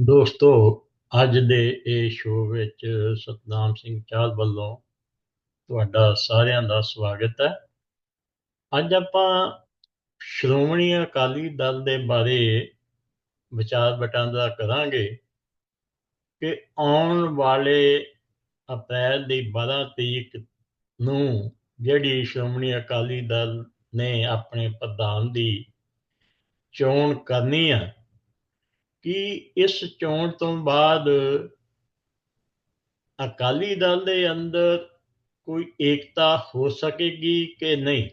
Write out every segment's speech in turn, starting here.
ਦੋਸਤੋ, ਅੱਜ ਦੇ ਇਹ ਸ਼ੋਅ ਵਿੱਚ ਸਤਨਾਮ ਸਿੰਘ ਚਾਹਲ ਵੱਲੋਂ ਤੁਹਾਡਾ ਸਾਰਿਆਂ ਦਾ ਸਵਾਗਤ ਹੈ। ਅੱਜ ਆਪਾਂ ਸ਼੍ਰੋਮਣੀ ਅਕਾਲੀ ਦਲ ਦੇ ਬਾਰੇ ਵਿਚਾਰ ਵਟਾਂਦਰਾ ਕਰਾਂਗੇ ਕਿ ਆਉਣ ਵਾਲੇ ਅਪ੍ਰੈਲ ਦੀ 12 ਤਰੀਕ ਨੂੰ ਜਿਹੜੀ ਸ਼੍ਰੋਮਣੀ ਅਕਾਲੀ ਦਲ ਨੇ ਆਪਣੇ ਪ੍ਰਧਾਨ ਦੀ ਚੋਣ ਕਰਨੀ ਹੈ ਕਿ ਇਸ ਚੋਣ ਤੋਂ ਬਾਅਦ ਅਕਾਲੀ ਦਲ ਦੇ ਅੰਦਰ ਕੋਈ ਏਕਤਾ ਹੋ ਸਕੇਗੀ ਕਿ ਨਹੀਂ?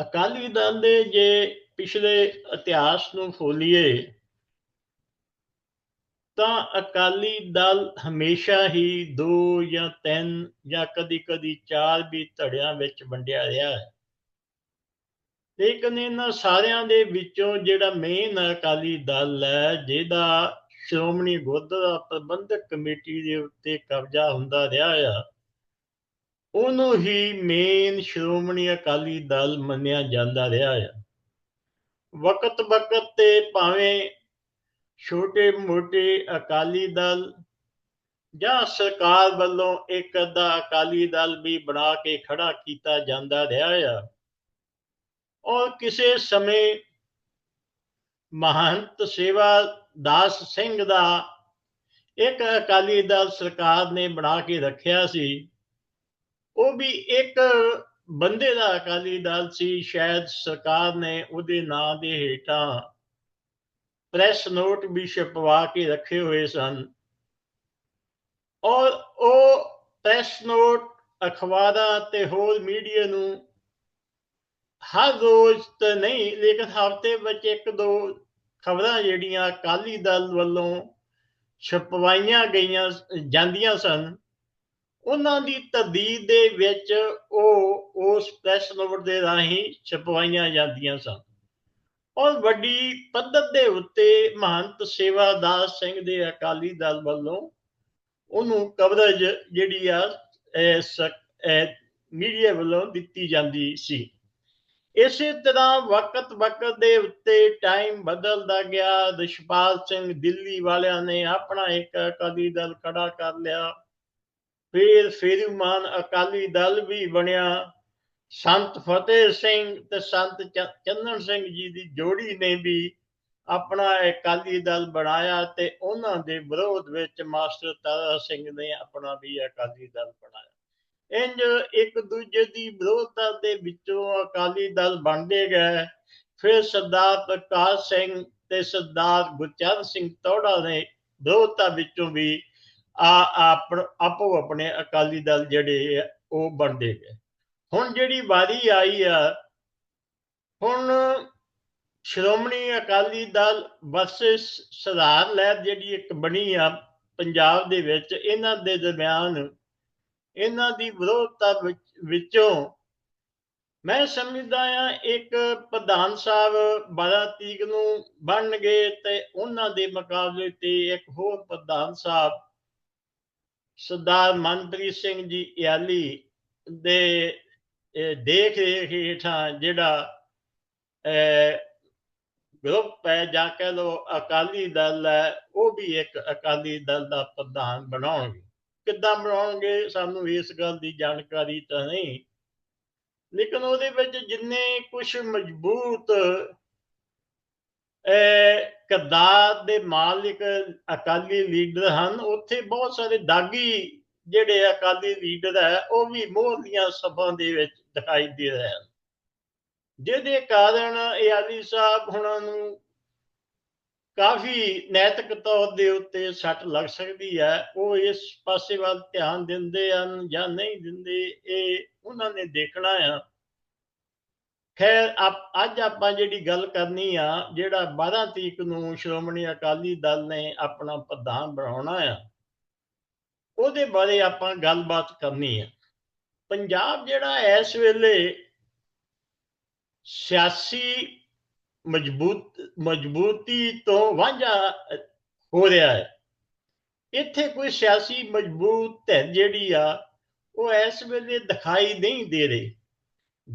ਅਕਾਲੀ ਦਲ ਦੇ ਜੇ ਪਿਛਲੇ ਇਤਿਹਾਸ ਨੂੰ ਫੋਲੀਏ ਤਾਂ ਅਕਾਲੀ ਦਲ ਹਮੇਸ਼ਾ ਹੀ ਦੋ ਜਾਂ ਤਿੰਨ ਜਾਂ ਕਦੀ-ਕਦੀ ਚਾਰ ਵੀ ਧੜਿਆਂ ਵਿੱਚ ਵੰਡਿਆ ਰਿਹਾ ਹੈ। ਲੇਕਿਨ ਇਹਨਾਂ ਸਾਰਿਆਂ ਦੇ ਵਿੱਚੋਂ ਜਿਹੜਾ ਮੇਨ ਅਕਾਲੀ ਦਲ ਹੈ, ਜਿਹਦਾ ਸ਼੍ਰੋਮਣੀ ਗੁਰਦੁਆਰਾ ਪ੍ਰਬੰਧਕ ਕਮੇਟੀ ਦੇ ਉੱਤੇ ਕਬਜ਼ਾ ਹੁੰਦਾ ਰਿਹਾ ਆ, ਉਹਨੂੰ ਹੀ ਮੇਨ ਸ਼੍ਰੋਮਣੀ ਅਕਾਲੀ ਦਲ ਮੰਨਿਆ ਜਾਂਦਾ ਰਿਹਾ ਆ। ਵਕਤ ਵਕਤ ਤੇ ਭਾਵੇਂ ਛੋਟੇ ਮੋਟੇ ਅਕਾਲੀ ਦਲ ਜਾਂ ਸਰਕਾਰ ਵੱਲੋਂ ਇੱਕ ਅੱਧਾ ਅਕਾਲੀ ਦਲ ਵੀ ਬਣਾ ਕੇ ਖੜਾ ਕੀਤਾ ਜਾਂਦਾ ਰਿਹਾ ਆ ਔਰ ਕਿਸੇ ਸਮੇਂ ਮਹੰਤ ਸੇਵਾ ਦਾਸ ਸਿੰਘ ਦਾ ਇੱਕ ਅਕਾਲੀ ਦਲ ਸਰਕਾਰ ਨੇ ਬਣਾ ਕੇ ਰੱਖਿਆ ਸੀ, ਉਹ ਵੀ ਇੱਕ ਬੰਦੇ ਦਾ ਅਕਾਲੀ ਦਲ ਸੀ, ਸ਼ਾਇਦ ਸਰਕਾਰ ਨੇ ਉਹਦੇ ਨਾਂ ਦੇ ਹੇਠਾਂ ਪ੍ਰੈਸ ਨੋਟ ਵੀ ਛਪਵਾ ਕੇ ਰੱਖੇ ਹੋਏ ਸਨ। ਔਰ ਉਹ ਪ੍ਰੈਸ ਨੋਟ ਅਖਬਾਰਾਂ ਤੇ ਹੋਰ ਮੀਡੀਆ ਨੂੰ ਹਰ ਰੋਜ਼ ਤਾਂ ਨਹੀਂ, ਲੇਕਿਨ ਹਫ਼ਤੇ ਵਿੱਚ ਇੱਕ ਦੋ ਖਬਰਾਂ ਜਿਹੜੀਆਂ ਅਕਾਲੀ ਦਲ ਵੱਲੋਂ ਛਪਵਾਈਆਂ ਗਈਆਂ ਜਾਂਦੀਆਂ ਸਨ, ਉਹਨਾਂ ਦੀ ਤਦੀਦ ਦੇ ਵਿੱਚ ਉਹ ਉਸ ਪ੍ਰੈਸ ਨੋਟ ਦੇ ਰਾਹੀਂ ਛਪਵਾਈਆਂ ਜਾਂਦੀਆਂ ਸਨ। ਔਰ ਵੱਡੀ ਪੱਧਰ ਦੇ ਉੱਤੇ ਮਹੰਤ ਸੇਵਾਦਾਸ ਸਿੰਘ ਦੇ ਅਕਾਲੀ ਦਲ ਵੱਲੋਂ ਉਹਨੂੰ ਕਵਰੇਜ ਜਿਹੜੀ ਆ ਮੀਡੀਆ ਵੱਲੋਂ ਦਿੱਤੀ ਜਾਂਦੀ ਸੀ। ਇਸੇ ਤਰ੍ਹਾਂ ਵਕਤ ਵਕਤ ਦੇ ਉੱਤੇ ਟਾਈਮ ਬਦਲਦਾ ਗਿਆ। ਰਿਸ਼ਪਾਲ ਸਿੰਘ ਦਿੱਲੀ ਵਾਲਿਆਂ ਨੇ ਆਪਣਾ ਇੱਕ ਅਕਾਲੀ ਦਲ ਖੜਾ ਕਰ ਲਿਆ। ਫਿਰ ਫੇਰੂਮਾਨ ਅਕਾਲੀ ਦਲ ਵੀ ਬਣਿਆ। ਸੰਤ ਫਤਿਹ ਸਿੰਘ ਤੇ ਸੰਤ ਚੰਨਨ ਸਿੰਘ ਜੀ ਦੀ ਜੋੜੀ ਨੇ ਵੀ ਆਪਣਾ ਅਕਾਲੀ ਦਲ ਬਣਾਇਆ ਤੇ ਉਹਨਾਂ ਦੇ ਵਿਰੋਧ ਵਿੱਚ ਮਾਸਟਰ ਤਾਰਾ ਸਿੰਘ ਨੇ ਆਪਣਾ ਵੀ ਅਕਾਲੀ ਦਲ ਬਣਾਇਆ। ਇੰਜ ਇੱਕ ਦੂਜੇ ਦੀ ਵਿਰੋਧਤਾ ਦੇ ਵਿੱਚੋਂ ਅਕਾਲੀ ਦਲ ਬਣਦੇ ਗਏ। ਫਿਰ ਸਰਦਾਰ ਪ੍ਰਕਾਸ਼ ਸਿੰਘ ਤੇ ਸਰਦਾਰ ਗੁਰਚਰਨ ਸਿੰਘ ਤੋੜਾ ਨੇ ਵਿਰੋਧਤਾ ਵਿੱਚੋਂ ਵੀ ਆ ਆਪੋ ਆਪਣੇ ਅਕਾਲੀ ਦਲ ਜਿਹੜੇ ਉਹ ਬਣਦੇ ਗਏ। ਹੁਣ ਜਿਹੜੀ ਵਾਰੀ ਆਈ ਆ, ਹੁਣ ਸ਼੍ਰੋਮਣੀ ਅਕਾਲੀ ਦਲ ਵਰਸਸ ਸਰਦਾਰ ਲਹਿਰ ਜਿਹੜੀ ਇੱਕ ਬਣੀ ਆ ਪੰਜਾਬ ਦੇ ਵਿੱਚ, ਇਹਨਾਂ ਦੇ ਦਰਮਿਆਨ ਇਹਨਾਂ ਦੀ ਵਿਰੋਧਤਾ ਵਿੱਚੋਂ ਮੈਂ ਸਮਝਦਾ ਆ ਇੱਕ ਪ੍ਰਧਾਨ ਸਾਹਿਬ 12 ਤਰੀਕ ਨੂੰ ਬਣਨਗੇ ਤੇ ਉਹਨਾਂ ਦੇ ਮੁਕਾਬਲੇ ਤੇ ਇੱਕ ਹੋਰ ਪ੍ਰਧਾਨ ਸਾਹਿਬ ਸਰਦਾਰ ਮਨਪ੍ਰੀਤ ਸਿੰਘ ਜੀ ਇਆਲੀ ਦੇ ਦੇਖ ਰੇਖ ਹੇਠਾਂ ਜਿਹੜਾ ਗਰੁੱਪ ਹੈ ਜਾਂ ਕਹਿ ਲੋ ਅਕਾਲੀ ਦਲ ਹੈ, ਉਹ ਵੀ ਇੱਕ ਅਕਾਲੀ ਦਲ ਦਾ ਪ੍ਰਧਾਨ ਬਣਾਉਣਗੇ। ਕਿੱਦਾਂ ਬਣਾਉਣਗੇ, ਸਾਨੂੰ ਇਸ ਗੱਲ ਦੀ ਜਾਣਕਾਰੀ ਤਾਂ ਨਹੀਂ। ਲੇਕਿਨ ਉਹਦੇ ਵਿੱਚ ਜਿੰਨੇ ਕੁਝ ਮਜ਼ਬੂਤ ਕਦਾਰ ਦੇ ਮਾਲਿਕ ਅਕਾਲੀ ਲੀਡਰ ਹਨ, ਉੱਥੇ ਬਹੁਤ ਸਾਰੇ ਦਾਗੀ ਜਿਹੜੇ ਅਕਾਲੀ ਲੀਡਰ ਹੈ, ਉਹ ਵੀ ਮੋਹਲੀਆਂ ਸਭਾ ਦੇ ਵਿੱਚ ਦਿਖਾਈ ਦੇ ਰਹੇ ਹਨ। ਜਿਹਦੇ ਕਾਰਨ ਇਹ ਆਲੀ ਸਾਹਿਬ ਹੁਣਾਂ ਨੂੰ ਕਾਫੀ ਨੈਤਿਕ ਤੌਰ ਦੇ ਉੱਤੇ ਸੱਟ ਲੱਗ ਸਕਦੀ ਹੈ। ਉਹ ਇਸ ਪਾਸੇ ਵੱਲ ਧਿਆਨ ਦਿੰਦੇ ਹਨ ਜਾਂ ਨਹੀਂ ਦਿੰਦੇ, ਇਹ ਉਹਨਾਂ ਨੇ ਦੇਖਣਾ ਆ। ਖੈਰ ਅੱਜ ਆਪਾਂ ਜਿਹੜੀ ਗੱਲ ਕਰਨੀ ਆ, ਜਿਹੜਾ 12 ਤਰੀਕ ਨੂੰ ਸ਼੍ਰੋਮਣੀ ਅਕਾਲੀ ਦਲ ਨੇ ਆਪਣਾ ਪ੍ਰਧਾਨ ਬਣਾਉਣਾ ਆ, ਉਹਦੇ ਬਾਰੇ ਆਪਾਂ ਗੱਲਬਾਤ ਕਰਨੀ ਆ। ਪੰਜਾਬ ਜਿਹੜਾ ਇਸ ਵੇਲੇ ਸਿਆਸੀ ਮਜ਼ਬੂਤ, ਮਜ਼ਬੂਤੀ ਤੋਂ ਵਾਂਝਾ ਹੋ ਰਿਹਾ ਹੈ। ਇੱਥੇ ਕੋਈ ਸਿਆਸੀ ਮਜ਼ਬੂਤ ਧਿਰ ਜਿਹੜੀ ਆ, ਉਹ ਇਸ ਵੇਲੇ ਦਿਖਾਈ ਨਹੀਂ ਦੇ ਰਹੀ।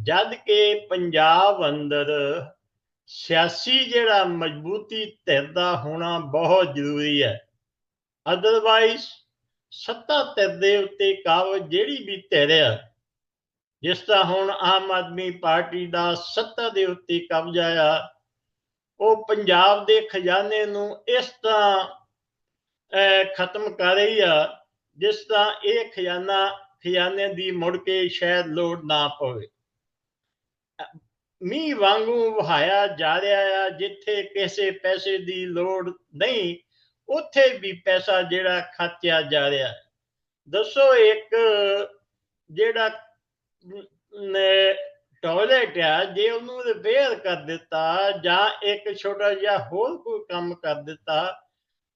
ਜਦ ਕਿ ਪੰਜਾਬ ਅੰਦਰ ਸਿਆਸੀ ਜਿਹੜਾ ਮਜ਼ਬੂਤੀ ਧਿਰ ਦਾ ਹੋਣਾ ਬਹੁਤ ਜ਼ਰੂਰੀ ਹੈ। ਅਦਰਵਾਈਜ਼ ਸੱਤਾ ਧਿਰ ਦੇ ਉੱਤੇ ਕਾਬਜ ਜਿਹੜੀ ਵੀ ਧਿਰ ਹੈ ਜਿਸ ਦਾ ਹੁਣ ਆਮ ਆਦਮੀ ਪਾਰਟੀ ਦਾ ਸੱਤਾ ਦੇ ਉੱਤੇ ਕਬਜ਼ਾ ਆ ਉਹ ਪੰਜਾਬ ਦੇ ਖਜ਼ਾਨੇ ਨੂੰ ਇਸ ਤਰ੍ਹਾਂ ਖਤਮ ਕਰ ਰਹੀ ਆ, ਜਿਸ ਤਰ੍ਹਾਂ ਇਹ ਖਜ਼ਾਨਾ, ਖਜ਼ਾਨੇ ਦੀ ਮੁੜ ਕੇ ਸ਼ਾਇਦ ਲੋੜ ਨਾ ਪਵੇ। ਮੀਂਹ ਵਾਂਗੂ ਵਹਾਇਆ ਜਾ ਰਿਹਾ ਆ, ਜਿੱਥੇ ਕਿਸੇ ਪੈਸੇ ਦੀ ਲੋੜ ਨਹੀਂ, ਉੱਥੇ ਵੀ ਪੈਸਾ ਜਿਹੜਾ ਖਰਚਿਆ ਜਾ ਰਿਹਾ। ਦੱਸੋ ਇੱਕ, ਜਿਹੜਾ ਟਾਇਲਟ ਆ, ਜੇ ਉਹਨੂੰ ਰਿਪੇਅਰ ਕਰ ਦਿੱਤਾ ਜਾਂ ਇੱਕ ਛੋਟਾ ਜਿਹਾ ਹੋਰ ਕੋਈ ਕੰਮ ਕਰ ਦਿੱਤਾ,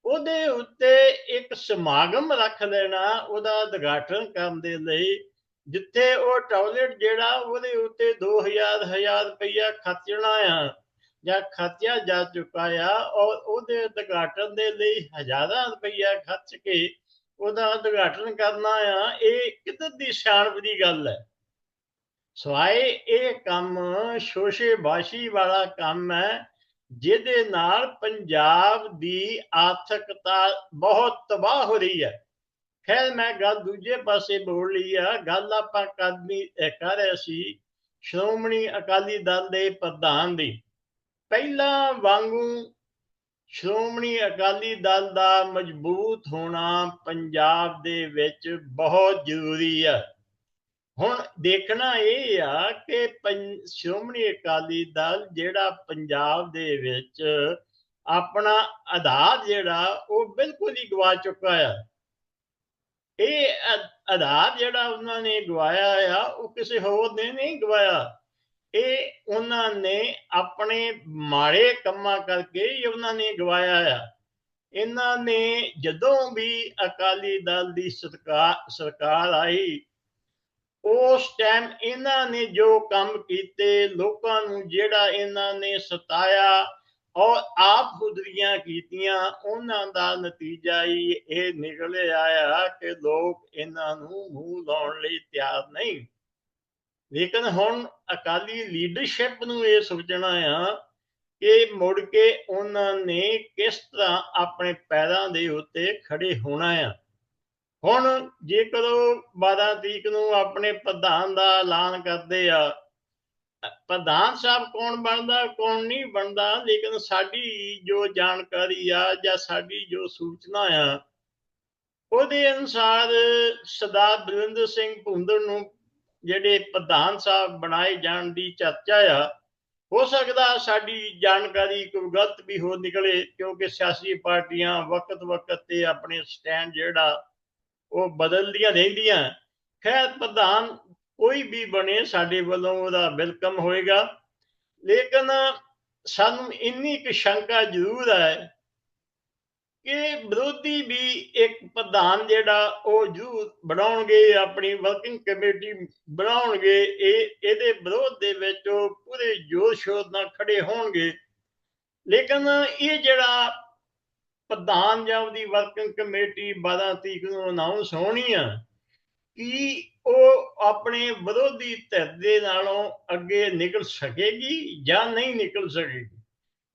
ਉਹਦੇ ਉੱਤੇ ਇੱਕ ਸਮਾਗਮ ਰੱਖ ਲੈਣਾ, ਉਹਦਾ ਉਦਘਾਟਨ ਕਰਨ ਦੇ ਲਈ, ਜਿੱਥੇ ਉਹ ਟਾਇਲਟ ਜਿਹੜਾ ਉਹਦੇ ਉੱਤੇ 2000 1000 ਰੁਪਇਆ ਖਰਚਣਾ ਆ, ਜਾਂ ਖਰਚਿਆ ਜਾ ਚੁੱਕਾ ਆ ਔਰ ਉਹਦੇ ਉਦਘਾਟਨ ਦੇ ਲਈ ਹਜ਼ਾਰਾਂ ਰੁਪਇਆ ਖਰਚ ਕੇ ਉਹਦਾ ਉਦਘਾਟਨ ਕਰਨਾ ਆ, ਇਹ ਕਿਤੇ ਦੀ ਸ਼ਾਨਵ ਦੀ ਗੱਲ ਹੈ। ਸਵਾਏ ਇਹ ਕੰਮ ਸ਼ੋਸ਼ੇਬਾਸ਼ੀ ਵਾਲਾ ਕੰਮ ਹੈ, ਜਿਹਦੇ ਨਾਲ ਪੰਜਾਬ ਦੀ ਆਰਥਿਕਤਾ ਬਹੁਤ ਤਬਾਹ ਹੋ ਰਹੀ ਹੈ। ਖੈਰ, ਮੈਂ ਗੱਲ ਦੂਜੇ ਪਾਸੇ ਬੋਲ ਲਈ ਆ। ਗੱਲ ਆਪਾਂ ਕਰਨੀ ਕਰ ਰਹੇ ਸੀ, ਸ਼੍ਰੋਮਣੀ ਅਕਾਲੀ ਦਲ ਦੇ ਪ੍ਰਧਾਨ ਦੀ। ਪਹਿਲਾਂ ਵਾਂਗੂ ਸ਼੍ਰੋਮਣੀ ਅਕਾਲੀ ਦਲ ਦਾ ਮਜ਼ਬੂਤ ਹੋਣਾ ਪੰਜਾਬ ਦੇ ਵਿੱਚ ਬਹੁਤ ਜ਼ਰੂਰੀ ਹੈ। ਹੁਣ ਦੇਖਣਾ ਇਹ ਆ ਕਿ ਸ਼੍ਰੋਮਣੀ ਅਕਾਲੀ ਦਲ ਜਿਹੜਾ ਪੰਜਾਬ ਦੇ ਵਿੱਚ ਆਪਣਾ ਆਧਾਰ ਜਿਹੜਾ ਉਹ ਬਿਲਕੁਲ ਹੀ ਗਵਾ ਚੁੱਕਾ ਆ। ਇਹ ਆਧਾਰ ਜਿਹੜਾ ਉਹਨਾਂ ਨੇ ਗਵਾਇਆ ਆ, ਉਹ ਕਿਸੇ ਹੋਰ ਨੇ ਨਹੀਂ ਗਵਾਇਆ। ਇਹ ਉਹਨਾਂ ਨੇ ਆਪਣੇ ਮਾੜੇ ਕੰਮਾਂ ਕਰਕੇ ਹੀ ਉਹਨਾਂ ਨੇ ਗਵਾਇਆ ਆ। ਇਹਨਾਂ ਨੇ ਜਦੋਂ ਵੀ ਅਕਾਲੀ ਦਲ ਦੀ ਸਰਕਾਰ ਸਰਕਾਰ ਆਈ ਉਸ ਟਾਈਮ ਇਹਨਾਂ ਨੇ ਜੋ ਕੰਮ ਕੀਤੇ, ਲੋਕਾਂ ਨੂੰ ਜਿਹੜਾ ਇਹਨਾਂ ਨੇ ਸਤਾਇਆ ਔਰ ਆਪ ਹੁਦਰੀਆਂ ਕੀਤੀਆਂ, ਉਹਨਾਂ ਦਾ ਨਤੀਜਾ ਹੀ ਇਹ ਨਿਕਲ ਆਇਆ ਕਿ ਲੋਕ ਇਹਨਾਂ ਨੂੰ ਮੂੰਹ ਲਾਉਣ ਲਈ ਤਿਆਰ ਨਹੀਂ। ਲੇਕਿਨ ਹੁਣ ਅਕਾਲੀ ਲੀਡਰਸ਼ਿਪ ਨੂੰ ਇਹ ਸੋਚਣਾ ਆ ਕਿ ਮੁੜ ਕੇ ਉਹਨਾਂ ਨੇ ਕਿਸ ਤਰ੍ਹਾਂ ਆਪਣੇ ਪੈਰਾਂ ਦੇ ਉੱਤੇ ਖੜੇ ਹੋਣਾ ਆ। ਹੁਣ ਜੇਕਰ ਉਹ 12 ਤਰੀਕ ਨੂੰ ਆਪਣੇ ਪ੍ਰਧਾਨ ਦਾ ਐਲਾਨ ਕਰਦੇ ਆ, ਪ੍ਰਧਾਨ ਸਾਹਿਬ ਕੌਣ ਬਣਦਾ, ਕੌਣ ਨਹੀਂ ਬਣਦਾ, ਲੇਕਿਨ ਸਾਡੀ ਜੋ ਜਾਣਕਾਰੀ ਆ ਜਾਂ ਸਾਡੀ ਜੋ ਸੂਚਨਾ ਆ, ਉਹਦੇ ਅਨੁਸਾਰ ਸਰਦਾਰ ਬਰਿੰਦਰ ਸਿੰਘ ਭੁੰਦਰ ਨੂੰ ਜਿਹੜੇ ਪ੍ਰਧਾਨ ਸਾਹਿਬ ਬਣਾਏ ਜਾਣ ਦੀ ਚਰਚਾ ਆ, ਹੋ ਸਕਦਾ ਸਾਡੀ ਜਾਣਕਾਰੀ ਕੋਈ ਗਲਤ ਵੀ ਹੋ ਨਿਕਲੇ, ਕਿਉਂਕਿ ਸਿਆਸੀ ਪਾਰਟੀਆਂ ਵਕਤ-ਵਕਤ ਤੇ ਆਪਣੇ ਸਟੈਂਡ ਜਿਹੜਾ ਉਹ ਬਦਲਦੀਆਂ ਰਹਿੰਦੀਆਂ। ਖੈਰ, ਪ੍ਰਧਾਨ, ਕੋਈ ਵੀ ਬਣੇ ਸਾਡੇ ਵੱਲੋਂ ਉਹਦਾ ਵੈਲਕਮ ਹੋਏਗਾ। ਲੇਕਿਨ ਸਾਨੂੰ ਇੰਨੀ ਕੁ ਸ਼ੰਕਾ ਜ਼ਰੂਰ ਹੈ ਕਿ ਵਿਰੋਧੀ ਵੀ ਇੱਕ ਪ੍ਰਧਾਨ ਜਿਹੜਾ, ਉਹ ਜੂ ਬਣਾਉਣਗੇ, ਆਪਣੀ ਵਰਕਿੰਗ ਕਮੇਟੀ ਬਣਾਉਣਗੇ। ਇਹ, ਇਹਦੇ ਵਿਰੋਧ ਦੇ ਵਿੱਚ ਉਹ ਪੂਰੇ ਜੋਸ਼ ਸ਼ੋਰ ਨਾਲ ਖੜੇ ਹੋਣਗੇ। ਲੇਕਿਨ ਇਹ ਜਿਹੜਾ ਪ੍ਰਧਾਨ ਜਾਂ ਉਹਦੀ ਵਰਕਿੰਗ ਕਮੇਟੀ 12 ਤਰੀਕ ਨੂੰ ਅਨਾਉਂਸ ਹੋਣੀ ਆ, ਕਿ ਉਹ ਆਪਣੇ ਵਿਰੋਧੀ ਧਿਰ ਦੇ ਨਾਲੋਂ ਅੱਗੇ ਨਿਕਲ ਸਕੇਗੀ ਜਾਂ ਨਹੀਂ ਨਿਕਲ ਸਕੇਗੀ?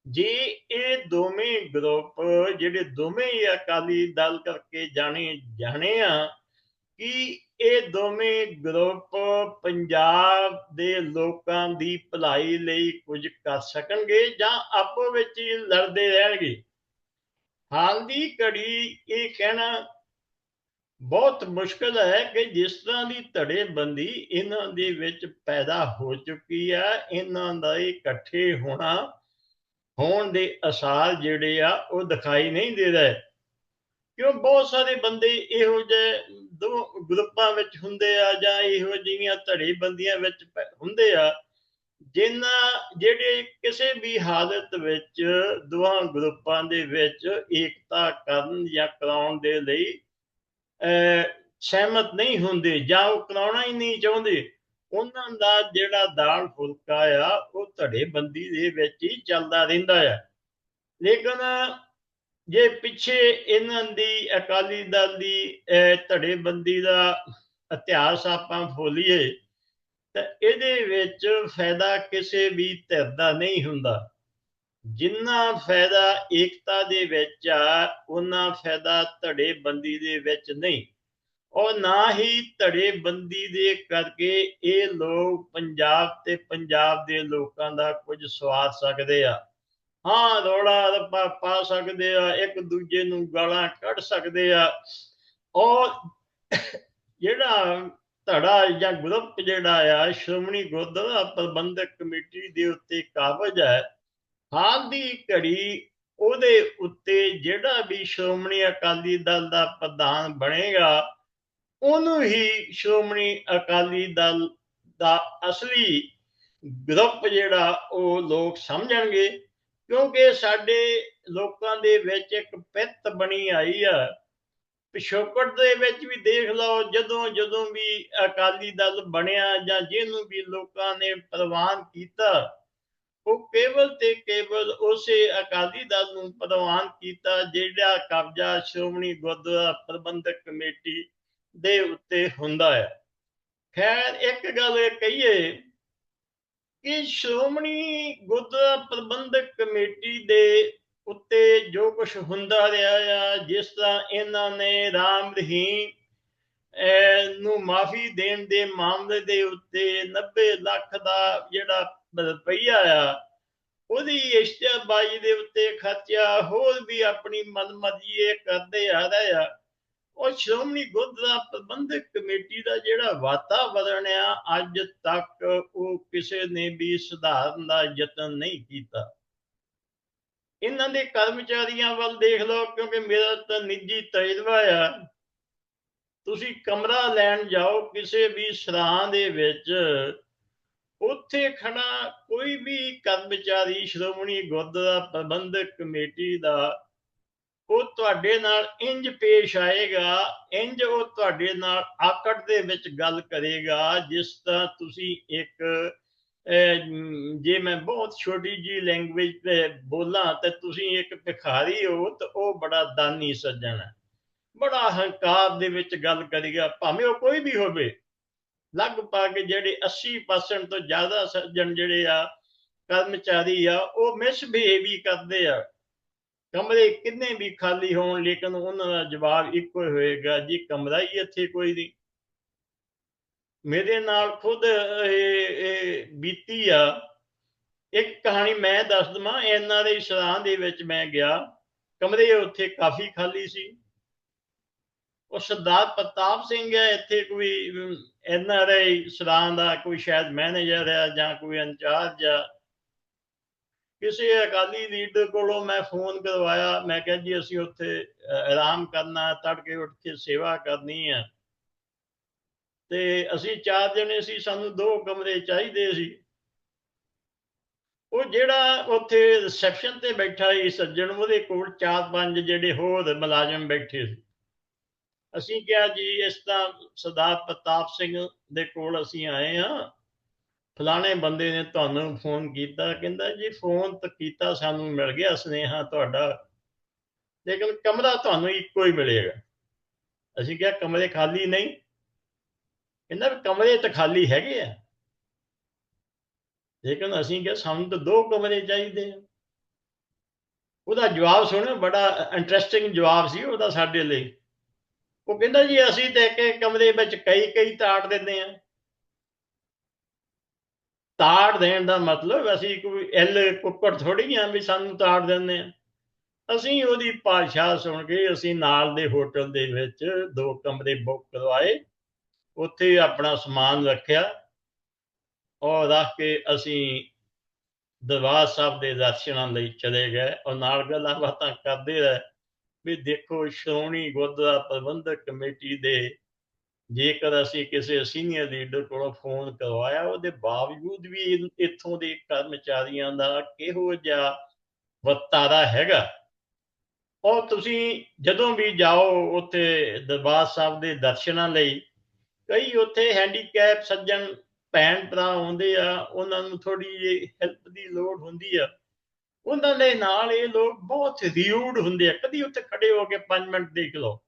ਜੇ ਇਹ ਦੋਵੇਂ ਗਰੁੱਪ ਜਿਹੜੇ ਦੋਵੇਂ ਅਕਾਲੀ ਦਲ ਕਰਕੇ ਜਾਣੇ ਜਾਣੇ ਆ, ਕਿ ਇਹ ਦੋਵੇਂ ਗਰੁੱਪ ਪੰਜਾਬ ਦੇ ਲੋਕਾਂ ਦੀ ਭਲਾਈ ਲਈ ਕੁਝ ਕਰ ਸਕਣਗੇ ਜਾਂ ਆਪੋ ਵਿੱਚ ਹੀ ਲੜਦੇ ਰਹਿਣਗੇ? ਹਾਲ ਦੀ ਘੜੀ ਇਹ ਕਹਿਣਾ ਬਹੁਤ ਮੁਸ਼ਕਲ ਹੈ ਕਿ ਜਿਸ ਤਰ੍ਹਾਂ ਦੀ ਧੜੇਬੰਦੀ ਇਹਨਾਂ ਦੇ ਵਿੱਚ ਪੈਦਾ ਹੋ ਚੁੱਕੀ ਹੈ ਇਹਨਾਂ ਦਾ ਇਕੱਠੇ ਹੋਣਾ ਹੋਣ ਦੇ ਅਸਾਰ ਜਿਹੜੇ ਆ, ਉਹ ਦਿਖਾਈ ਨਹੀਂ ਦੇ ਰਹੇ। ਕਿਉਂ? ਬਹੁਤ ਸਾਰੇ ਬੰਦੇ ਇਹੋ ਜਿਹੇ ਦੋ ਗਰੁੱਪਾਂ ਵਿੱਚ ਹੁੰਦੇ ਆ ਜਾਂ ਇਹੋ ਜਿਹੀਆਂ ਧੜੇਬੰਦੀਆਂ ਵਿੱਚ ਹੁੰਦੇ ਆ ਜਿਨ੍ਹਾਂ ਜਿਹੜੇ ਕਿਸੇ ਵੀ ਹਾਲਤ ਵਿੱਚ ਦੋਹਾਂ ਗਰੁੱਪਾਂ ਦੇ ਵਿੱਚ ਏਕਤਾ ਕਰਨ ਜਾਂ ਕਰਾਉਣ ਦੇ ਲਈ ਸਹਿਮਤ ਨਹੀਂ ਹੁੰਦੇ ਜਾਂ ਉਹ ਕਰਾਉਣਾ ਹੀ ਨਹੀਂ ਚਾਹੁੰਦੇ, ਉਹਨਾਂ ਦਾ ਜਿਹੜਾ ਦਾਲ ਫੁਲਕਾ ਆ, ਉਹ ਧੜੇਬੰਦੀ ਦੇ ਵਿੱਚ ਹੀ ਚੱਲਦਾ ਰਹਿੰਦਾ ਆ। ਲੇਕਿਨ ਜੇ ਪਿੱਛੇ ਇਹਨਾਂ ਦੀ ਅਕਾਲੀ ਦਲ ਦੀ ਧੜੇ ਬੰਦੀ ਦਾ ਇਤਿਹਾਸ ਆਪਾਂ ਫੋਲੀਏ ਤਾਂ ਇਹਦੇ ਵਿੱਚ ਫਾਇਦਾ ਕਿਸੇ ਵੀ ਧਿਰ ਦਾ ਨਹੀਂ ਹੁੰਦਾ। ਜਿੰਨਾ ਫਾਇਦਾ ਏਕਤਾ ਦੇ ਵਿੱਚ ਆ ਉਹਨਾਂ ਫਾਇਦਾ ਧੜੇ ਬੰਦੀ ਦੇ ਵਿੱਚ ਨਹੀਂ। ਔਰ ਨਾ ਹੀ ਧੜੇ ਬੰਦੀ ਦੇ ਕਰਕੇ ਇਹ ਲੋਕ ਪੰਜਾਬ ਤੇ ਪੰਜਾਬ ਦੇ ਲੋਕਾਂ ਦਾ ਕੁਝ ਸਵਾਰ ਸਕਦੇ ਆ। ਹਾਂ ਰੋੜਾ ਰੱਪਾ ਪਾ ਸਕਦੇ ਆ, ਇੱਕ ਦੂਜੇ ਨੂੰ ਗਾਲਾਂ ਕੱਢ ਸਕਦੇ ਆ। ਔਰ ਜਿਹੜਾ ਧੜਾ ਜਾਂ ਗਰੁੱਪ ਜਿਹੜਾ ਆ, ਸ਼੍ਰੋਮਣੀ ਗੁਰਦੁਆਰਾ ਪ੍ਰਬੰਧਕ ਕਮੇਟੀ ਦੇ ਉੱਤੇ ਕਾਬਜ ਹੈ। ਹਾਲ ਦੀ ਘੜੀ ਉਹਦੇ ਉੱਤੇ ਜਿਹੜਾ ਵੀ ਸ਼੍ਰੋਮਣੀ ਅਕਾਲੀ ਦਲ ਦਾ ਪ੍ਰਧਾਨ ਬਣੇਗਾ, ਉਹਨੂੰ ਹੀ ਸ਼੍ਰੋਮਣੀ ਅਕਾਲੀ ਦਲ ਦਾ ਅਸਲੀ ਗਰੁੱਪ ਜਿਹੜਾ ਉਹ ਲੋਕ ਸਮਝਣਗੇ, ਕਿਉਂਕਿ ਸਾਡੇ ਲੋਕਾਂ ਦੇ ਵਿੱਚ ਇੱਕ ਪਿੱਤ ਬਣੀ ਆਈ ਆ। ਪਿਛੋਕੜ ਦੇ ਵਿੱਚ ਵੀ ਦੇਖ ਲਓ, ਜਦੋਂ ਜਦੋਂ ਵੀ ਅਕਾਲੀ ਦਲ ਬਣਿਆ ਜਾਂ ਜਿਹਨੂੰ ਵੀ ਲੋਕਾਂ ਨੇ ਪ੍ਰਵਾਨ ਕੀਤਾ, ਉਹ ਕੇਵਲ ਤੇ ਕੇਵਲ ਉਸੇ ਅਕਾਲੀ ਦਲ ਨੂੰ ਪ੍ਰਵਾਨ ਕੀਤਾ ਜਿਹੜਾ ਕਬਜ਼ਾ ਸ਼੍ਰੋਮਣੀ ਗੁਰਦੁਆਰਾ ਪ੍ਰਬੰਧਕ ਕਮੇਟੀ ਦੇ ਉੱਤੇ ਹੁੰਦਾ ਹੈ। ਖੈਰ, ਇੱਕ ਗੱਲ ਇਹ ਕਹੀਏ ਕਿ ਸ਼੍ਰੋਮਣੀ ਗੁਰਦੁਆਰਾ ਪ੍ਰਬੰਧਕ ਕਮੇਟੀ ਦੇ ਉੱਤੇ ਜੋ ਕੁਝ ਹੁੰਦਾ ਰਿਹਾ ਆ, ਜਿਸ ਤਰ੍ਹਾਂ ਇਹਨਾਂ ਨੇ ਰਾਮ ਰਹੀਮ ਨੂੰ ਮਾਫੀ ਦੇਣ ਦੇ ਮਾਮਲੇ ਦੇ ਉੱਤੇ 90 ਲੱਖ ਦਾ ਜਿਹੜਾ ਰੁਪਈਆ ਆ, ਉਹਦੀ ਇਸ਼ਤਿਹਾਰਬਾਜ਼ੀ ਦੇ ਉੱਤੇ ਖਰਚਿਆ, ਹੋਰ ਵੀ ਆਪਣੀ ਮਨਮਰਜ਼ੀ ਇਹ ਕਰਦੇ ਆ ਰਹੇ ਆ। ਉਹ ਸ਼੍ਰੋਮਣੀ ਗੁਰਦੁਆਰਾ ਪ੍ਰਬੰਧਕ ਕਮੇਟੀ ਦਾ ਜਿਹੜਾ ਵਾਤਾਵਰਣ ਆ, ਅੱਜ ਤੱਕ ਉਹ ਕਿਸੇ ਨੇ ਵੀ ਸੁਧਾਰਨ ਦਾ ਯਤਨ ਨਹੀਂ ਕੀਤਾ। ਇਹਨਾਂ ਦੇ ਕਰਮਚਾਰੀਆਂ ਵੱਲ ਦੇਖ ਲਓ, ਕਿਉਂਕਿ ਮੇਰਾ ਤਾਂ ਨਿੱਜੀ ਤਜਰਬਾ ਆ। ਤੁਸੀਂ ਕਮਰਾ ਲੈਣ ਜਾਓ ਕਿਸੇ ਵੀ ਸਰਾਂ ਦੇ ਵਿੱਚ। ਉੱਥੇ ਖੜਾ ਕੋਈ ਵੀ ਕਰਮਚਾਰੀ, ਸ਼੍ਰੋਮਣੀ ਗੁਰਦੁਆਰਾ ਪ੍ਰਬੰਧਕ ਕਮੇਟੀ ਦਾ, ਉਹ ਤੁਹਾਡੇ ਨਾਲ ਇੰਜ ਪੇਸ਼ ਆਏਗਾ, ਇੰਜ ਉਹ ਤੁਹਾਡੇ ਨਾਲ ਆਕੜ ਦੇ ਵਿੱਚ ਗੱਲ ਕਰੇਗਾ, ਜਿਸ ਤਰ੍ਹਾਂ ਤੁਸੀਂ ਇੱਕ ਜੇ ਮੈਂ ਬਹੁਤ ਛੋਟੀ ਜੀ ਲੈਂਗੁਏਜ ਤੇ ਬੋਲਾਂ ਤੇ ਤੁਸੀਂ ਇੱਕ ਭਿਖਾਰੀ ਹੋ, ਤਾਂ ਉਹ ਬੜਾ ਦਾਨੀ ਸੱਜਣ ਹੈ। ਬੜਾ ਹੰਕਾਰ ਦੇ ਵਿੱਚ ਗੱਲ ਕਰੇਗਾ ਭਾਵੇਂ ਉਹ ਕੋਈ ਵੀ ਹੋਵੇ, ਲਗਭਗ ਜਿਹੜੇ 80% ਤੋਂ ਜ਼ਿਆਦਾ ਸੱਜਣ ਜਿਹੜੇ ਆ, ਕਰਮਚਾਰੀ ਆ, ਉਹ ਮਿਸਬਿਹੇਵ ਹੀ ਕਰਦੇ ਆ। ਕਮਰੇ ਕਿੰਨੇ ਵੀ ਖਾਲੀ ਹੋਣ, ਲੇਕਿਨ ਉਹਨਾਂ ਦਾ ਜਵਾਬ ਇੱਕੋ ਹੀ ਹੋਏਗਾ, ਜੀ ਕਮਰਾ ਹੀ ਇੱਥੇ ਕੋਈ ਨਹੀਂ। ਮੇਰੇ ਨਾਲ ਖੁਦ ਇਹ ਬੀਤੀ ਆ। ਇੱਕ ਕਹਾਣੀ ਮੈਂ ਦੱਸ ਦਵਾਂ, ਇਹਨਾਂ ਦੇ ਸਰਾਂ ਦੇ ਵਿੱਚ ਮੈਂ ਗਿਆ। ਕਮਰੇ ਉੱਥੇ ਕਾਫੀ ਖਾਲੀ ਸੀ। ਉਹ ਸਰਦਾਰ ਪ੍ਰਤਾਪ ਸਿੰਘ ਹੈ, ਇੱਥੇ ਕੋਈ ਐਨ ਆਰ ਆਈ ਸਰਾਂ ਦਾ ਕੋਈ ਸ਼ਾਇਦ ਮੈਨੇਜਰ ਹੈ ਜਾਂ ਕੋਈ ਇੰਚਾਰਜ ਆ। ਕਿਸੇ ਅਕਾਲੀ ਲੀਡਰ ਕੋਲੋਂ ਮੈਂ ਫੋਨ ਕਰਵਾਇਆ। ਮੈਂ ਕਿਹਾ ਜੀ, ਅਸੀਂ ਉੱਥੇ ਆਰਾਮ ਕਰਨਾ, ਤੜਕੇ ਉੱਠ ਕੇ ਸੇਵਾ ਕਰਨੀ ਹੈ ਤੇ ਅਸੀਂ ਚਾਰ ਜਣੇ ਸੀ, ਸਾਨੂੰ ਦੋ ਕਮਰੇ ਚਾਹੀਦੇ ਸੀ। ਉਹ ਜਿਹੜਾ ਉੱਥੇ ਰਿਸੈਪਸ਼ਨ ਤੇ ਬੈਠਾ ਸੀ ਸੱਜਣ, ਉਹਦੇ ਕੋਲ ਚਾਰ ਪੰਜ ਜਿਹੜੇ ਹੋਰ ਮੁਲਾਜ਼ਮ ਬੈਠੇ ਸੀ। ਅਸੀਂ ਕਿਹਾ ਜੀ, ਇਸ ਤਰ੍ਹਾਂ ਸਰਦਾਰ ਪ੍ਰਤਾਪ ਸਿੰਘ ਦੇ ਕੋਲ ਅਸੀਂ ਆਏ ਹਾਂ। ਫਲਾਣੇ ਬੰਦੇ ਨੇ ਤੁਹਾਨੂੰ ਫੋਨ ਕੀਤਾ, ਕਹਿੰਦਾ ਜੀ, ਫੋਨ ਤਾਂ ਕੀਤਾ, ਸਾਨੂੰ ਮਿਲ ਗਿਆ ਸੁਨੇਹਾ ਤੁਹਾਡਾ। ਲੇਕਿਨ ਕਮਰਾ ਤੁਹਾਨੂੰ ਇੱਕੋ ਹੀ ਮਿਲੇਗਾ। ਅਸੀਂ ਕਿਹਾ, ਕਮਰੇ ਖਾਲੀ ਨਹੀਂ। ਕਹਿੰਦਾ ਵੀ ਕਮਰੇ ਤਾਂ ਖਾਲੀ ਹੈਗੇ ਆ। ਲੇਕਿਨ ਅਸੀਂ ਕਿਹਾ ਸਾਨੂੰ ਤਾਂ ਦੋ ਕਮਰੇ ਚਾਹੀਦੇ ਆ। ਉਹਦਾ ਜਵਾਬ ਸੁਣੋ ਬੜਾ ਇੰਟਰਸਟਿੰਗ ਜਵਾਬ ਸੀ ਉਹਦਾ ਸਾਡੇ ਲਈ। ਉਹ ਕਹਿੰਦਾ ਜੀ, ਅਸੀਂ ਤੇ ਇੱਕ ਕਮਰੇ ਵਿੱਚ ਕਈ ਕਈ ਤਾੜ ਦਿੰਦੇ ਆ। ਤਾੜ ਦੇਣ ਦਾ ਮਤਲਬ ਅਸੀਂ ਕੋਈ ਐਲ ਕੁੱਕੜ ਥੋੜੀ ਆ ਵੀ ਸਾਨੂੰ ਤਾੜ ਦਿੰਦੇ ਆ। ਅਸੀਂ ਉਹਦੀ ਭਾਸ਼ਾ ਸੁਣ ਕੇ ਅਸੀਂ ਨਾਲ ਦੇ ਹੋਟਲ ਦੇ ਵਿੱਚ ਦੋ ਕਮਰੇ ਬੁੱਕ ਕਰਵਾਏ। ਉੱਥੇ ਆਪਣਾ ਸਮਾਨ ਰੱਖਿਆ। ਔਰ ਰੱਖ ਕੇ ਅਸੀਂ ਦਰਬਾਰ ਸਾਹਿਬ ਦੇ ਦਰਸ਼ਨਾਂ ਲਈ ਚਲੇ ਗਏ। ਔਰ ਨਾਲ ਗੱਲਾਂ ਬਾਤਾਂ ਕਰਦੇ ਰਹੇ ਵੀ ਦੇਖੋ, ਸ਼੍ਰੋਮਣੀ ਗੁਰਦੁਆਰਾ ਪ੍ਰਬੰਧਕ ਕਮੇਟੀ ਦੇ ਜੇਕਰ ਅਸੀਂ ਕਿਸੇ ਸੀਨੀਅਰ ਲੀਡਰ ਕੋਲੋਂ ਫੋਨ ਕਰਵਾਇਆ, ਉਹਦੇ ਬਾਵਜੂਦ ਵੀ ਇੱਥੋਂ ਦੇ ਕਰਮਚਾਰੀਆਂ ਦਾ ਕਿਹੋ ਜਿਹਾ ਵਰਤਾਰਾ ਹੈਗਾ। ਔਰ ਤੁਸੀਂ ਜਦੋਂ ਵੀ ਜਾਓ ਉੱਥੇ ਦਰਬਾਰ ਸਾਹਿਬ ਦੇ ਦਰਸ਼ਨਾਂ ਲਈ ਕਈ ਉੱਥੇ ਹੈਂਡੀਕੈਪ ਸੱਜਣ, ਭੈਣ ਭਰਾ ਆਉਂਦੇ ਆ, ਉਹਨਾਂ ਨੂੰ ਥੋੜੀ ਜਿਹੀ ਹੈਲਪ ਦੀ ਲੋੜ ਹੁੰਦੀ ਆ। ਉਹਨਾਂ ਦੇ ਨਾਲ ਇਹ ਲੋਕ ਬਹੁਤ ਰਿਊਡ ਹੁੰਦੇ ਆ। ਕਦੀ ਉੱਥੇ ਖੜੇ ਹੋ ਕੇ 5 ਮਿੰਟ ਦੇਖ ਲਓ।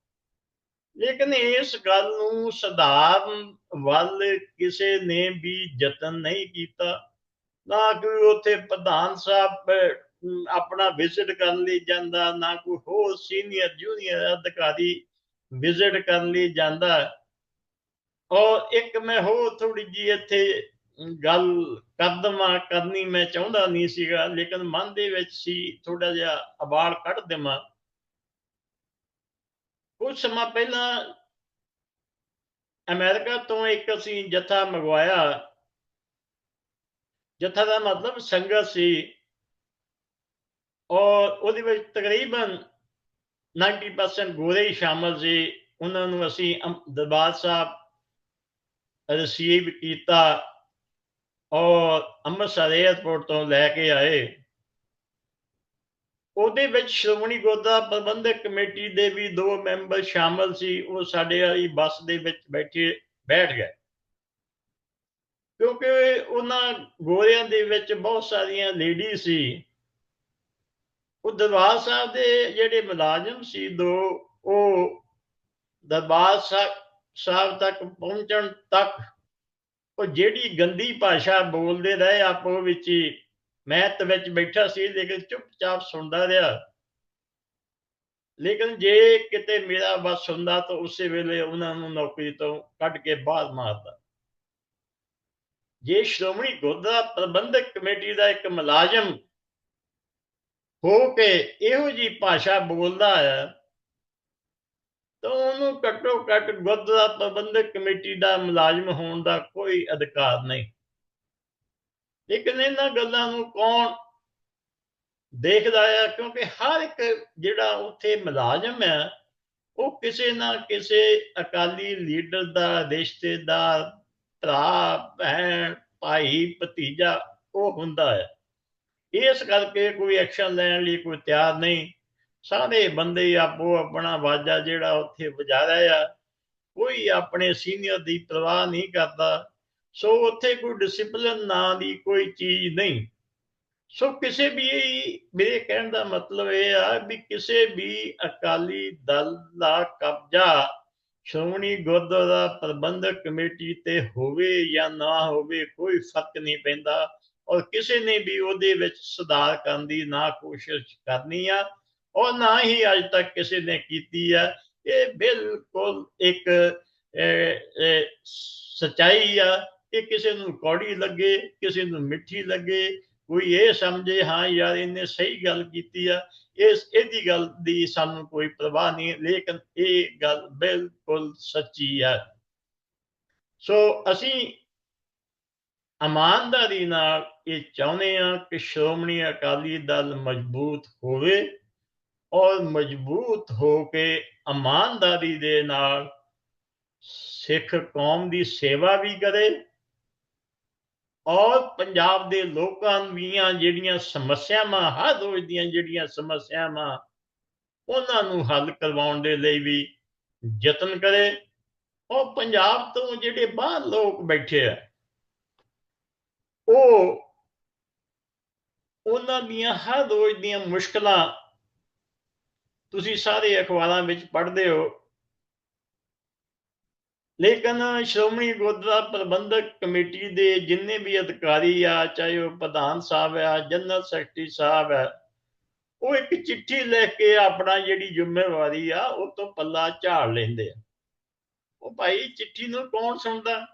ਲੇਕਿਨ ਇਸ ਗੱਲ ਨੂੰ ਸਧਾਰਨ ਵੱਲ ਕਿਸੇ ਨੇ ਵੀ ਯਤਨ ਨਹੀਂ ਕੀਤਾ। ਨਾ ਕੋਈ ਉੱਥੇ ਪ੍ਰਧਾਨ ਸਾਹਿਬ ਆਪਣਾ ਵਿਜ਼ਿਟ ਕਰਨ ਲਈ ਜਾਂਦਾ, ਨਾ ਕੋਈ ਹੋਰ ਸੀਨੀਅਰ ਜੂਨੀਅਰ ਅਧਿਕਾਰੀ ਵਿਜ਼ਿਟ ਕਰਨ ਲਈ ਜਾਂਦਾ। ਔਰ ਇੱਕ ਮੈਂ ਹੋਰ ਥੋੜੀ ਜੀ ਇੱਥੇ ਗੱਲ ਕਦਮਾ ਕਰਨੀ ਮੈਂ ਚਾਹੁੰਦਾ ਨਹੀਂ ਸੀਗਾ, ਲੇਕਿਨ ਮਨ ਦੇ ਵਿੱਚ ਸੀ ਥੋੜਾ ਜਿਹਾ ਅਬਾਲ ਕੱਢ ਦੇਵਾਂ। ਕੁਝ ਸਮਾਂ ਪਹਿਲਾਂ ਅਮਰੀਕਾ ਤੋਂ ਇੱਕ ਅਸੀਂ ਜਥਾ ਮੰਗਵਾਇਆ। ਜਥਾ ਦਾ ਮਤਲਬ ਸੰਗਤ ਸੀ। ਔਰ ਉਹਦੇ ਵਿੱਚ ਤਕਰੀਬਨ 90% ਗੋਰੇ ਹੀ ਸ਼ਾਮਲ ਸੀ। ਉਹਨਾਂ ਨੂੰ ਅਸੀਂ ਦਰਬਾਰ ਸਾਹਿਬ ਰਿਸੀਵ ਕੀਤਾ। ਔਰ ਅੰਮ੍ਰਿਤਸਰ ਏਅਰਪੋਰਟ ਤੋਂ ਲੈ ਕੇ ਆਏ। ਉਹਦੇ ਵਿੱਚ ਸ਼੍ਰੋਮਣੀ ਗੁਰਦੁਆਰਾ ਪ੍ਰਬੰਧਕ ਕਮੇਟੀ ਦੇ ਵੀ ਦੋ ਮੈਂਬਰ ਸ਼ਾਮਲ ਸੀ। ਉਹ ਸਾਡੇ ਵਾਲੀ ਬੱਸ ਦੇ ਵਿੱਚ ਬੈਠੇ, ਬੈਠ ਗਏ। ਕਿਉਂਕਿ ਉਹਨਾਂ ਗੋਰਿਆਂ ਦੇ ਵਿੱਚ ਬਹੁਤ ਸਾਰੀਆਂ ਲੇਡੀ ਸੀ। ਉਹ ਦਰਬਾਰ ਸਾਹਿਬ ਦੇ ਜਿਹੜੇ ਮੁਲਾਜ਼ਮ ਸੀ ਦੋ, ਉਹ ਦਰਬਾਰ ਸਾਹਿਬ ਸਾਹਿਬ ਤੱਕ ਪਹੁੰਚਣ ਤੱਕ, ਉਹ ਜਿਹੜੀ ਗੰਦੀ ਭਾਸ਼ਾ ਬੋਲਦੇ ਰਹੇ ਆਪੋ ਵਿੱਚ ਹੀ ਮੈਂ ਵਿੱਚ ਬੈਠਾ ਸੀ, ਲੇਕਿਨ ਚੁੱਪਚਾਪ ਸੁਣਦਾ ਰਿਹਾ। ਲੇਕਿਨ ਜੇ ਕਿਤੇ ਮੇਰਾ ਬਸ ਸੁਣਦਾ ਤਾਂ ਉਸੇ ਵੇਲੇ ਉਹਨਾਂ ਨੂੰ ਨੌਕਰੀ ਤੋਂ ਕੱਢ ਕੇ ਬਾਹਰ ਮਾਰਦਾ ਜੇ ਸ਼੍ਰੋਮਣੀ ਗੁਰਦੁਆਰਾ ਪ੍ਰਬੰਧਕ ਕਮੇਟੀ ਦਾ ਇੱਕ ਮੁਲਾਜ਼ਮ ਹੋ ਕੇ ਇਹੋ ਜੀ ਭਾਸ਼ਾ ਬੋਲਦਾ ਹੈ ਤਾਂ ਉਹਨੂੰ ਘੱਟੋ ਘੱਟ ਗੁਰਦੁਆਰਾ ਪ੍ਰਬੰਧਕ ਕਮੇਟੀ ਦਾ ਮੁਲਾਜ਼ਮ ਹੋਣ ਦਾ ਕੋਈ ਅਧਿਕਾਰ ਨਹੀਂ। ਲੇਕਿਨ ਇਹਨਾਂ ਗੱਲਾਂ ਨੂੰ ਕੌਣ ਦੇਖਦਾ ਆ, ਕਿਉਂਕਿ ਹਰ ਇੱਕ ਜਿਹੜਾ ਉੱਥੇ ਮੁਲਾਜ਼ਮ ਹੈ ਉਹ ਕਿਸੇ ਨਾ ਕਿਸੇ ਅਕਾਲੀ ਲੀਡਰ ਦਾ, ਰਿਸ਼ਤੇਦਾਰ, ਭਰਾ, ਭੈਣ, ਭਾਈ, ਭਤੀਜਾ, ਉਹ ਹੁੰਦਾ ਹੈ ਇਸ ਕਰਕੇ ਕੋਈ ਐਕਸ਼ਨ ਲੈਣ ਲਈ ਕੋਈ ਤਿਆਰ ਨਹੀਂ। ਸਾਰੇ ਬੰਦੇ ਆਪੋ ਆਪਣਾ ਵਾਜਾ ਜਿਹੜਾ ਉੱਥੇ ਵਜਾ ਰਹੇ ਆ। ਕੋਈ ਆਪਣੇ ਸੀਨੀਅਰ ਦੀ ਪਰਵਾਹ ਨਹੀਂ ਕਰਦਾ। ਸੋ ਉੱਥੇ ਕੋਈ ਡਿਸਪਲਿਨ ਨਾਂ ਦੀ ਕੋਈ ਚੀਜ਼ ਨਹੀਂ। ਸੋ ਕਿਸੇ ਵੀ ਮੇਰੇ ਕਹਿਣ ਦਾ ਮਤਲਬ ਇਹ ਆ ਵੀ ਕਿਸੇ ਵੀ ਅਕਾਲੀ ਦਲ ਦਾ ਕਬਜ਼ਾ ਸ਼੍ਰੋਮਣੀ ਗੁਰਦੁਆਰਾ ਪ੍ਰਬੰਧਕ ਕਮੇਟੀ ਤੇ ਹੋਵੇ ਜਾਂ ਨਾ ਹੋਵੇ ਕੋਈ ਫ਼ਰਕ ਨਹੀਂ ਪੈਂਦਾ। ਔਰ ਕਿਸੇ ਨੇ ਵੀ ਉਹਦੇ ਵਿੱਚ ਸੁਧਾਰ ਕਰਨ ਦੀ ਨਾ ਕੋਸ਼ਿਸ਼ ਕਰਨੀ ਆ। ਔਰ ਨਾ ਹੀ ਅੱਜ ਤੱਕ ਕਿਸੇ ਨੇ ਕੀਤੀ ਹੈ ਇਹ ਬਿਲਕੁਲ ਇੱਕ ਸਚਾਈ ਆ ਇਹ ਕਿਸੇ ਨੂੰ ਕੌੜੀ ਲੱਗੇ, ਕਿਸੇ ਨੂੰ ਮਿੱਠੀ ਲੱਗੇ। ਕੋਈ ਇਹ ਸਮਝੇ, ਹਾਂ ਯਾਰ, ਇਹਨੇ ਸਹੀ ਗੱਲ ਕੀਤੀ ਆ। ਇਸ, ਇਹਦੀ ਗੱਲ ਦੀ ਸਾਨੂੰ ਕੋਈ ਪਰਵਾਹ ਨਹੀਂ, ਲੇਕਿਨ ਇਹ ਗੱਲ ਬਿਲਕੁਲ ਸੱਚੀ ਆ। ਸੋ ਅਸੀਂ ਇਮਾਨਦਾਰੀ ਨਾਲ ਇਹ ਚਾਹੁੰਦੇ ਆ ਕਿ ਸ਼੍ਰੋਮਣੀ ਅਕਾਲੀ ਦਲ ਮਜ਼ਬੂਤ ਹੋਵੇ। ਔਰ ਮਜ਼ਬੂਤ ਹੋ ਕੇ ਇਮਾਨਦਾਰੀ ਦੇ ਨਾਲ ਸਿੱਖ ਕੌਮ ਦੀ ਸੇਵਾ ਵੀ ਕਰੇ ਔਰ ਪੰਜਾਬ ਦੇ ਲੋਕਾਂ ਦੀਆਂ ਜਿਹੜੀਆਂ ਸਮੱਸਿਆਵਾਂ, ਹਰ ਰੋਜ਼ ਦੀਆਂ ਜਿਹੜੀਆਂ ਸਮੱਸਿਆਵਾਂ ਉਹਨਾਂ ਨੂੰ ਹੱਲ ਕਰਵਾਉਣ ਦੇ ਲਈ ਵੀ ਯਤਨ ਕਰੇ ਔਰ ਪੰਜਾਬ ਤੋਂ ਜਿਹੜੇ ਬਾਹਰ ਲੋਕ ਬੈਠੇ ਆ, ਉਹ ਉਹਨਾਂ ਦੀਆਂ ਹਰ ਰੋਜ਼ ਦੀਆਂ ਮੁਸ਼ਕਲਾਂ ਤੁਸੀਂ ਸਾਰੇ ਅਖਬਾਰਾਂ ਵਿੱਚ ਪੜ੍ਹਦੇ ਹੋ। ਲੇਕਿਨ ਸ਼੍ਰੋਮਣੀ ਗੁਰਦੁਆਰਾ ਪ੍ਰਬੰਧਕ ਕਮੇਟੀ ਦੇ ਜਿੰਨੇ ਵੀ ਅਧਿਕਾਰੀ ਆ, ਚਾਹੇ ਉਹ ਪ੍ਰਧਾਨ ਸਾਹਿਬ ਆ, ਜਨਰਲ ਸੈਕਟਰੀ ਸਾਹਿਬ ਆ, ਉਹ ਇੱਕ ਚਿੱਠੀ ਲਿਖ ਕੇ ਆਪਣਾ ਜਿਹੜੀ ਜ਼ਿੰਮੇਵਾਰੀ ਆ, ਉਹ ਤੋਂ ਪੱਲਾ ਝਾੜ ਲੈਂਦੇ ਆ। ਉਹ ਭਾਈ ਚਿੱਠੀ ਨੂੰ ਕੌਣ ਸੁਣਦਾ?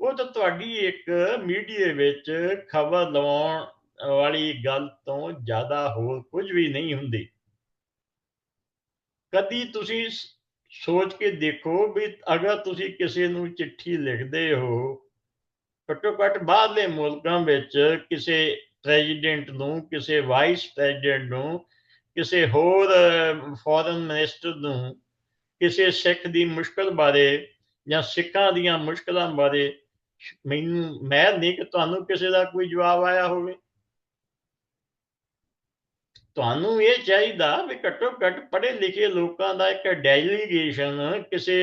ਉਹ ਤਾਂ ਤੁਹਾਡੀ ਇੱਕ ਮੀਡੀਆ ਵਿੱਚ ਖਬਰ ਲਵਾਉਣ ਵਾਲੀ ਗੱਲ ਤੋਂ ਜ਼ਿਆਦਾ ਹੋਰ ਕੁਝ ਵੀ ਨਹੀਂ ਹੁੰਦੀ। ਕਦੀ ਤੁਸੀਂ ਸੋਚ ਕੇ ਦੇਖੋ ਵੀ ਅਗਰ ਤੁਸੀਂ ਕਿਸੇ ਨੂੰ ਚਿੱਠੀ ਲਿਖਦੇ ਹੋ ਘੱਟੋ ਘੱਟ ਬਾਹਰਲੇ ਮੁਲਕਾਂ ਵਿੱਚ ਕਿਸੇ ਪ੍ਰੈਜ਼ੀਡੈਂਟ ਨੂੰ, ਕਿਸੇ ਵਾਈਸ ਪ੍ਰੈਜ਼ੀਡੈਂਟ ਨੂੰ, ਕਿਸੇ ਹੋਰ ਫੋਰਨ ਮਿਨਿਸਟਰ ਨੂੰ, ਕਿਸੇ ਸਿੱਖ ਦੀ ਮੁਸ਼ਕਲ ਬਾਰੇ ਜਾਂ ਸਿੱਖਾਂ ਦੀਆਂ ਮੁਸ਼ਕਲਾਂ ਬਾਰੇ ਮੈਨੂੰ, ਮੈਂ ਨਹੀਂ ਕਿ ਤੁਹਾਨੂੰ ਕਿਸੇ ਦਾ ਕੋਈ ਜਵਾਬ ਆਇਆ ਹੋਵੇ। ਤੁਹਾਨੂੰ ਇਹ ਚਾਹੀਦਾ ਵੀ ਘੱਟੋ ਘੱਟ ਪੜ੍ਹੇ ਲਿਖੇ ਲੋਕਾਂ ਦਾ ਇੱਕ ਡੈਲੀਗੇਸ਼ਨ ਕਿਸੇ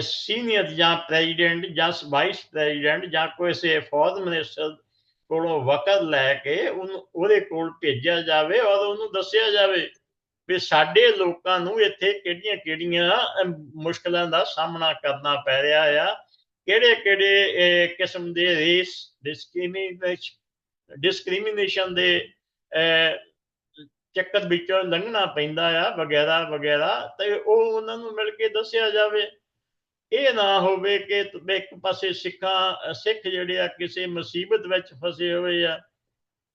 ਸੀਨੀਅਰ ਜਾਂ ਪ੍ਰੈਜ਼ੀਡੈਂਟ ਜਾਂ ਵਾਈਸ ਪ੍ਰੈਜ਼ੀਡੈਂਟ ਜਾਂ ਕਿਸੇ ਫੋਰਨ ਮਿਨਿਸਟਰ ਕੋਲੋਂ ਵਕਤ ਲੈ ਕੇ ਉਹਨੂੰ, ਉਹਦੇ ਕੋਲ ਭੇਜਿਆ ਜਾਵੇ ਔਰ ਉਹਨੂੰ ਦੱਸਿਆ ਜਾਵੇ ਵੀ ਸਾਡੇ ਲੋਕਾਂ ਨੂੰ ਇੱਥੇ ਕਿਹੜੀਆਂ-ਕਿਹੜੀਆਂ ਮੁਸ਼ਕਲਾਂ ਦਾ ਸਾਹਮਣਾ ਕਰਨਾ ਪੈ ਰਿਹਾ ਆ ਕਿਹੜੇ-ਕਿਹੜੇ ਕਿਸਮ ਦੇ ਰੇਸ ਡਿਸਕ੍ਰਿਮੀਨੇਸ਼ਨ ਡਿਸਕ੍ਰਿਮੀਨੇਸ਼ਨ ਦੇ ਚੱਕਰ ਵਿੱਚੋਂ ਲੰਘਣਾ ਪੈਂਦਾ ਆ, ਵਗੈਰਾ ਵਗੈਰਾ, ਤੇ ਉਹ ਉਹਨਾਂ ਨੂੰ ਮਿਲ ਕੇ ਦੱਸਿਆ ਜਾਵੇ। ਇਹ ਨਾ ਹੋਵੇ ਕਿ ਇੱਕ ਪਾਸੇ ਸਿੱਖਾਂ ਸਿੱਖ ਜਿਹੜੇ ਆ, ਕਿਸੇ ਮੁਸੀਬਤ ਵਿੱਚ ਫਸੇ ਹੋਏ ਆ।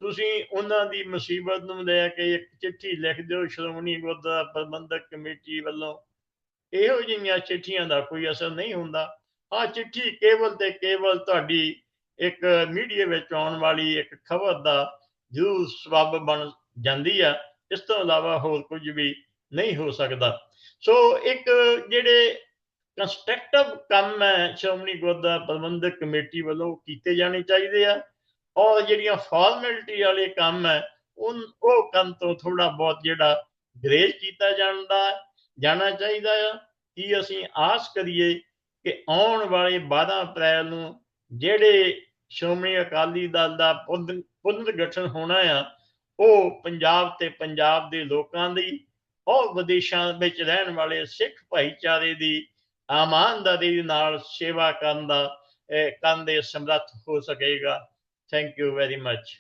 ਤੁਸੀਂ ਉਹਨਾਂ ਦੀ ਮੁਸੀਬਤ ਨੂੰ ਲੈ ਕੇ ਇੱਕ ਚਿੱਠੀ ਲਿਖ ਦਿਓ, ਸ਼੍ਰੋਮਣੀ ਗੁਰਦੁਆਰਾ ਪ੍ਰਬੰਧਕ ਕਮੇਟੀ ਵੱਲੋਂ। ਇਹੋ ਜਿਹੀਆਂ ਚਿੱਠੀਆਂ ਦਾ ਕੋਈ ਅਸਰ ਨਹੀਂ ਹੁੰਦਾ। ਹਾਂ ਚਿੱਠੀ ਕੇਵਲ ਤੇ ਕੇਵਲ ਤੁਹਾਡੀ ਇੱਕ ਮੀਡੀਆ ਵਿੱਚ ਆਉਣ ਵਾਲੀ ਇੱਕ ਖਬਰ ਦਾ ਜ਼ਰੂਰ ਸਬਬ ਬਣ ਜਾਂਦੀ ਆ। ਇਸ ਤੋਂ ਇਲਾਵਾ ਹੋਰ ਕੁਝ ਵੀ ਨਹੀਂ ਹੋ ਸਕਦਾ। ਸੋ ਇੱਕ ਜਿਹੜੇ ਕੰਸਟਰਕਟਿਵ ਕੰਮ ਹੈ, ਸ਼੍ਰੋਮਣੀ ਗੁਰਦੁਆਰਾ ਪ੍ਰਬੰਧਕ ਕਮੇਟੀ ਵੱਲੋਂ ਕੀਤੇ ਜਾਣੇ ਚਾਹੀਦੇ ਆ। ਔਰ ਜਿਹੜੀਆਂ ਫਾਰਮੈਲਿਟੀ ਵਾਲੇ ਕੰਮ ਹੈ ਉਹ ਉਹ ਕੰਮ ਤੋਂ ਥੋੜਾ ਬਹੁਤ ਜਿਹੜਾ ਗਰੇਜ ਕੀਤਾ ਜਾਂਦਾ, ਜਾਣਾ ਚਾਹੀਦਾ ਆ। ਕੀ ਅਸੀਂ ਆਸ ਕਰੀਏ ਕਿ ਆਉਣ ਵਾਲੇ 12 ਅਪ੍ਰੈਲ ਨੂੰ ਜਿਹੜੇ ਸ਼੍ਰੋਮਣੀ ਅਕਾਲੀ ਦਲ ਦਾ ਪੁਨਰ ਪੁਨਰ ਹੋਣਾ ਆ ਉਹ ਪੰਜਾਬ ਤੇ ਪੰਜਾਬ ਦੇ ਲੋਕਾਂ ਦੀ ਔਰ ਵਿਦੇਸ਼ਾਂ ਵਿੱਚ ਰਹਿਣ ਵਾਲੇ ਸਿੱਖ ਭਾਈਚਾਰੇ ਦੀ ਇਮਾਨਦਾਰੀ ਨਾਲ ਸੇਵਾ ਕਰਨ ਦਾ ਕਰਨ ਦੇ ਸਮਰੱਥ ਹੋ ਸਕੇਗਾ। Thank you very much